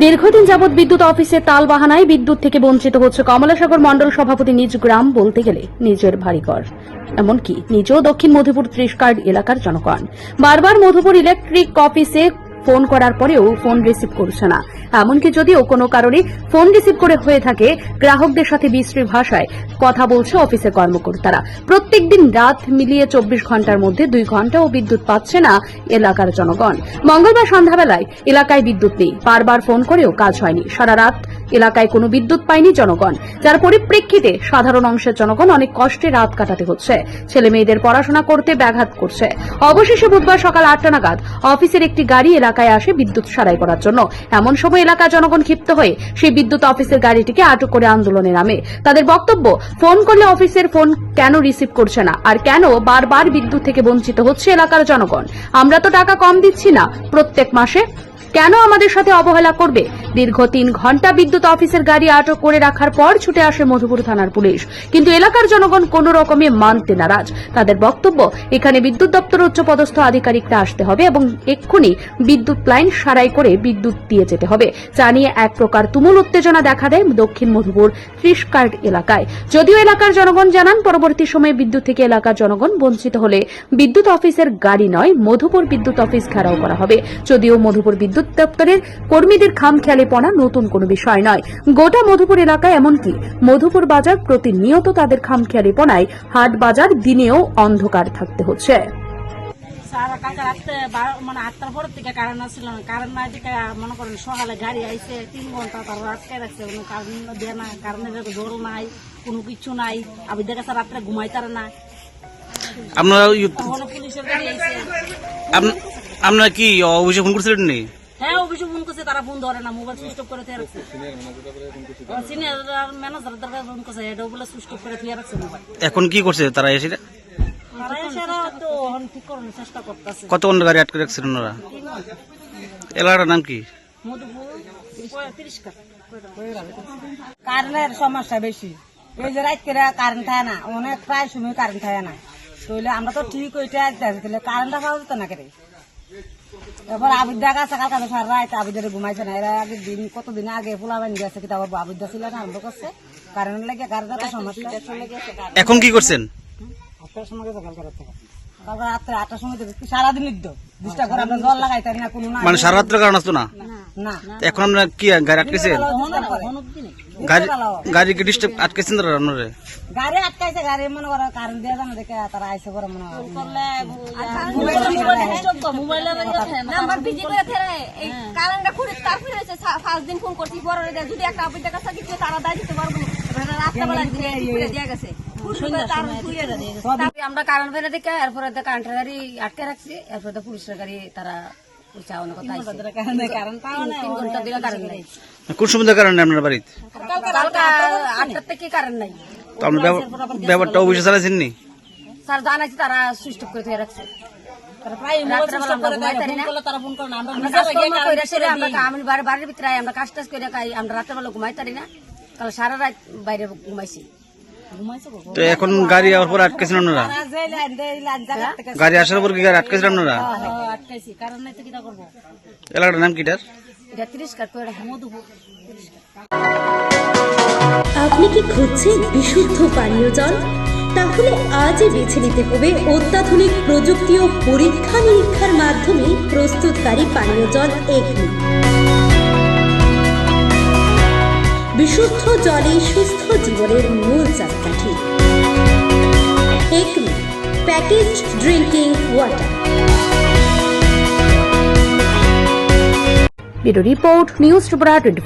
দীর্ঘদিন যাবৎ বিদ্যুৎ অফিসে তাল বাহানায় বিদ্যুৎ থেকে বঞ্চিত হচ্ছে কমলাসাগর মন্ডল সভাপতি নিজ গ্রাম বলতে গেলে নিজের ভারীকর এমনকি নিজেও দক্ষিণ মধুপুর ত্রিশকার্ড এলাকার জনগণ। বারবার মধুপুর ইলেকট্রিক অফিসে ফোন করার পরেও ফোন রিসিভ করছে না। এমনকি যদিও কোনো কারণে ফোন রিসিভ করে হয়ে থাকে, গ্রাহকদের সাথে বিশ্রী ভাষায় কথা বলছে অফিসে কর্মকর্তারা। প্রত্যেকদিন রাত মিলিয়ে চব্বিশ ঘণ্টার মধ্যে দুই ঘন্টাও বিদ্যুৎ পাচ্ছে না এলাকার জনগণ। মঙ্গলবার সন্ধ্যাবেলায় এলাকায় বিদ্যুৎ নেই। বারবার ফোন করেও কাজ হয়নি। সারা রাত এলাকায় কোনো বিদ্যুৎ পায়নি জনগণ, যার পরিপ্রেক্ষিতে সাধারণ অংশের জনগণ অনেক কষ্টে রাত কাটাতে হচ্ছে। ছেলে মেয়েদের পড়াশোনা করতে ব্যাঘাত করছে অবশেষে বুধবার সকাল আটটা নাগাদ অফিসের একটি গাড়ি এলাকায় আসে বিদ্যুৎ সারাই করার জন্য। এমন সময় এলাকার জনগণ ক্ষিপ্ত হয়ে সেই বিদ্যুৎ অফিসের গাড়িটিকে আটক করে আন্দোলনে নামে। তাদের বক্তব্য, ফোন করলে অফিসের ফোন কেন রিসিভ করছে না? আর কেন বারবার বিদ্যুৎ থেকে বঞ্চিত হচ্ছে এলাকার জনগণ? আমরা তো টাকা কম দিচ্ছি না প্রত্যেক মাসে। কেন আমাদের সাথে অবহেলা করবে? দীর্ঘ তিন ঘণ্টা বিদ্যুৎ অফিসের গাড়ি আটক করে রাখার পর ছুটে আসে মধুপুর থানার পুলিশ। কিন্তু এলাকার জনগণ কোন রকমে মানতে নারাজ। তাদের বক্তব্য, এখানে বিদ্যুৎ দপ্তর উচ্চপদস্থ আধিকারিকরা আসতে হবে এবং এক্ষুনি বিদ্যুৎ লাইন সারাই করে বিদ্যুৎ দিয়ে যেতে হবে। যা নিয়ে এক প্রকার তুমুল উত্তেজনা দেখা দেয় দক্ষিণ মধুপুর ত্রিশকার্ড এলাকায়। যদিও এলাকার জনগণ জানান, পরবর্তী সময়ে বিদ্যুৎ থেকে এলাকার জনগণ বঞ্চিত হলে বিদ্যুৎ অফিসের গাড়ি নয়, মধুপুর বিদ্যুৎ অফিস ঘেরাও করা হবে। যদিও মধুপুর বিদ্যুৎ দপ্তরের কর্মীদের খামখেয়ালিপনা নতুন কোনো বিষয় নয়। গোটা মধুপুর এলাকায় এমনকি মধুপুর বাজার প্রতিনিয়ত তাদের খামখেয়ালিপনায় হাট বাজার দিনেও অন্ধকার থাকতে হচ্ছে। সারা রাত্রে বারো মানে আটটার পর থেকে কারেন্ট আসছিল না। কারেন্ট না দিকে মনে করেন সকালে গাড়ি আইছে তিন ঘণ্টা তারপর আটকে রাখছে। কোনো কারেন্ট দেয় না কারেন্টের জল নাই কোনো কিছু নাই। আবার দেখে রাত্রে ঘুমাইতারে না। আপনারা পুলিশের গাড়ি আইছে। আপনারা কি অফিসে ফোন করছিলেন হ্যাঁ ফোন করছে তারা ফোন ধরে না মোবাইল সুইচ অফ করে রাখছে। সিনিয়র ম্যানেজার দ্বারা ফোন করছে এটাও বলে সুইচ অফ করে থুয়ে রাখছে মোবাইল। এখন কি করছে তারা এসে? তারা এসে তো ঠিক করানোর চেষ্টা করতেছে। কত ঘণ্টা গাড়ি আটকে রাখছেন ওনারা এলাকাটার নাম কি? মধুপুর তিরিশ কাপ কারেন্টের সমস্যা বেশি। এই যে রাত করে কারেন্ট থাকে না অনেক প্রায় সময় কারেন্ট থাকে না। তাহলে আমরা তো ঠিক ওইটা কারেন্টটা পাওয়া যেত না কেটে এবার আবিদ্যা কাছে কাছে সারা রায় আবিদ্যারে ঘুমাইছে না। এরা আগে দিন কতদিন আগে ফুলাবানি গেছে কিন্তু আবার আবিদ্যা ছিল না আরম্ভ করছে। কারেন্ট লাগে কারেন্টের তো সমস্যা। এখন কি করছেন? তারপর রাত্রে। আটটার সময় সারাদিন লিখতো ডিস্টার্ব করে আমরা জল লাগাইতে না কোনো না মানে সারা রাত্রে কারণ আসতো না। এখন আপনারা কি গাড়ি আটকেছেন গাড়ি গাড়ি কি ডিস্টার্ব আটকেছেন তারা আপনারা? গাড়ি আটকাইছে গাড়ি মনে করো কারেন্ট দিয়ে জানা দেখে তারা আইসে করে। মনে হয়। বড় আমরা কারেন্ট ফেলে দেখে এরপরে কারেন্টের গাড়ি আটকে রাখছি এরপরে তো পুলিশের গাড়ি তারা নাই কোন সুবিধার কারণে আপনার বাড়িতে আটটার থেকে কারেন্ট নাই। তো আপনার ব্যাপারটা অফিসে চালাইছেন নি স্যার জানাইছি তারা সুইচ অফ করে রাখছে। না। বাড়ির ভিতরে আই, আমরা কাজ টাজ করে খাই আমরা রাত্রেবেলা ঘুমাইতারি না। তাহলে সারা রাত বাইরে ঘুমাইছি। তো এখন গাড়ি পর আটকেছেন আপনারা গাড়ি আসার পর কি গাড়ি আটকেছেন আপনারা আটকাইছি। কারণ নাই তো কিটা করব? এলাকাটার নাম কিটার? এটা তিরিশ কাঠ করে মধুপুর। আপনি কি খুঁজছেন বিশুদ্ধ পানীয় জল? তাহলে আজই বেছে নিতে হবে অত্যাধুনিক প্রযুক্তি ও পরীক্ষা নিরীক্ষার মাধ্যমে প্রস্তুতকারী পানীয় জল এগনি। বিশুদ্ধ জলে সুস্থ জীবনের মূল চাকাঠি। Package drinking water bureau report news Tripura twenty